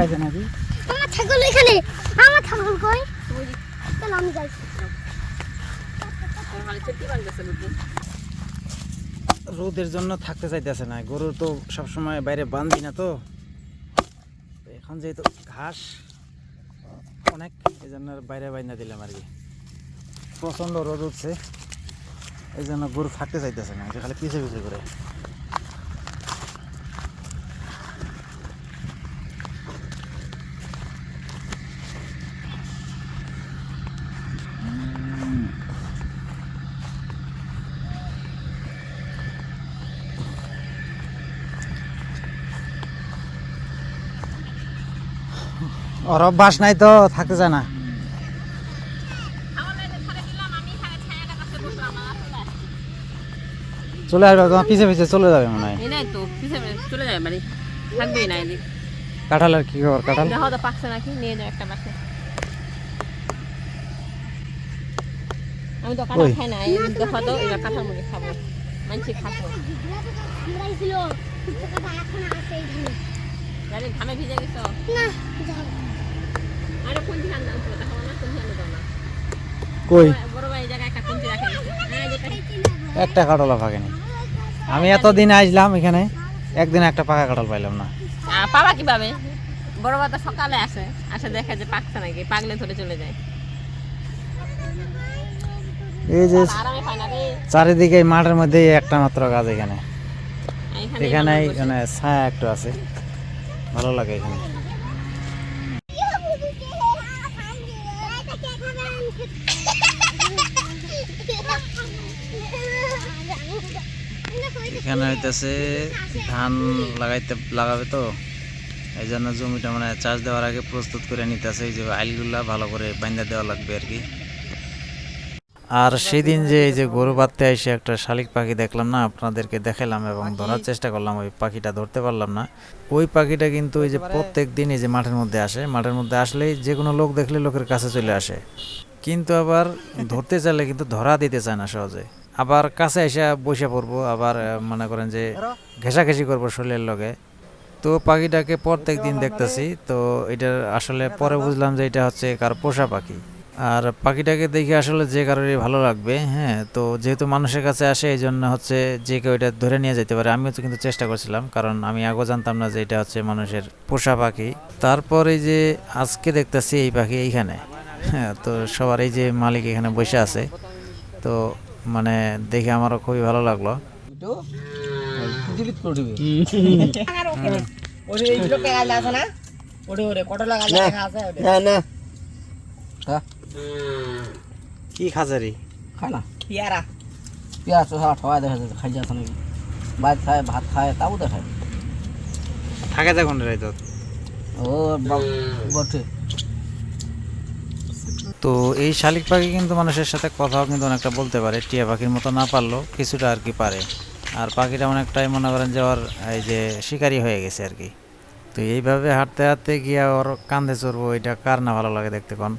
খাইছে নাকি? আমার ছাগল এখানে। আমার ছাগল কই? চল আমি যাই। রোদের জন্য থাকতে চাইতেছে না। গরু তো সবসময় বাইরে বান্ধি না তো। এখন যেহেতু ঘাস অনেক এই জন্য বাইরে বাইনা দিলাম আর কি। প্রচণ্ড রোদ উঠছে এই জন্য গরু থাকতে চাইতেছে না। খালি পিছে পিছে করে। ওর অভ্যাস নাই তো থাকতে চায় না। চলে আসবে তোমার পিছে পিছে চলে যাবে মনে হয়। চলে যাবে বাড়ি থাকবেই না এদিক। কাঁঠালের কি খবর কাঁঠাল? দেখো তো পাকছে নাকি? নিয়ে যাও একটা পাশে আমি তো কাঁঠাল খাই না দেখো তো এবার কাঁঠাল মুড়ি খাব। মানছি খাব। ঘামে ভিজে গেছো? না। কই? একটা। হ্যাঁ কাঁঠালও পাকেনি। আমি এতদিন আসলাম এখানে একদিন একটা পাকা কাঁঠাল পাইলাম না। পাবা কীভাবে? বড় বাবা সকালে আসে আসে দেখে যে পাকছে নাকি পাকলে ধরে চলে যায়। এই যে চারিদিকে মাঠের মধ্যে একটা মাত্র গাছ এখানে। এখানে ছায়া একটু আছে। ভালো লাগে এখানে। এখানে হইতেছে ধান লাগাইতে লাগাবে তো। এই জন্য জমিটা মানে চাষ দেওয়ার আগে প্রস্তুত করে নিতেছে এই যে আইলগুলা ভালো করে বাইন্দা দেওয়া লাগবে আর কি। আর সেদিন যে এই যে গরু বাঁধতে এসে একটা শালিক পাখি দেখলাম না আপনাদেরকে দেখালাম এবং ধরার চেষ্টা করলাম ওই পাখিটা ধরতে পারলাম না। ওই পাখিটা কিন্তু এই যে প্রত্যেক দিন এই যে মাঠের মধ্যে আসে মাঠের মধ্যে আসলেই যে কোনো লোক দেখলে লোকের কাছে চলে আসে। কিন্তু আবার ধরতে চাইলে কিন্তু ধরা দিতে চায় না সহজে। আবার কাছে এসে বসে পড়ব, আবার মনে করেন যে ঘেঁষাঘেঁষি করব শরীরের লগে। তো পাখিটাকে প্রত্যেক দিন দেখতেছি, তো এটার আসলে পরে বুঝলাম যে এটা হচ্ছে কার পোষা পাখি। আর পাখিটাকে দেখে আসলে যে কারোরই ভালো লাগবে হ্যাঁ তো যেহেতু মানুষের কাছে আসে এই জন্য হচ্ছে যে কেউ এটা ধরে নিয়ে যেতে পারে। আমিও তো কিন্তু চেষ্টা করছিলাম, কারণ আমি আগেও জানতাম না যে এটা হচ্ছে মানুষের পোষা পাখি। তারপর যে আজকে দেখতেছি এই পাখি এইখানে হ্যাঁ তো সবার এই যে মালিক এখানে বসে আছে। তো মানে দেখে আমারও খুবই ভালো লাগল। না? না। কি খাজারি খায় না। পেঁয়াজ চোষা ঠোয়া দেখা যাচ্ছে খাই যাচ্ছে নাকি? ভাত খায় ভাত খায় তাও দেখায় থাকে দেখুন রে ও বটে। তো এই শালিক পাখি কিন্তু মানুষের সাথে কথাও কিন্তু অনেকটা বলতে পারে, টিয়া পাখির মতো না পারলেও কিছুটা আর কি পারে। আর পাখিটা অনেকটাই মনে করেন যে ওর, এই যে শিকারি হয়ে গেছে আর কি। তো এইভাবে হাঁটতে হাঁটতে গিয়ে ওর কান্দে চড়বো, এটা কার না ভালো লাগে দেখতে কোন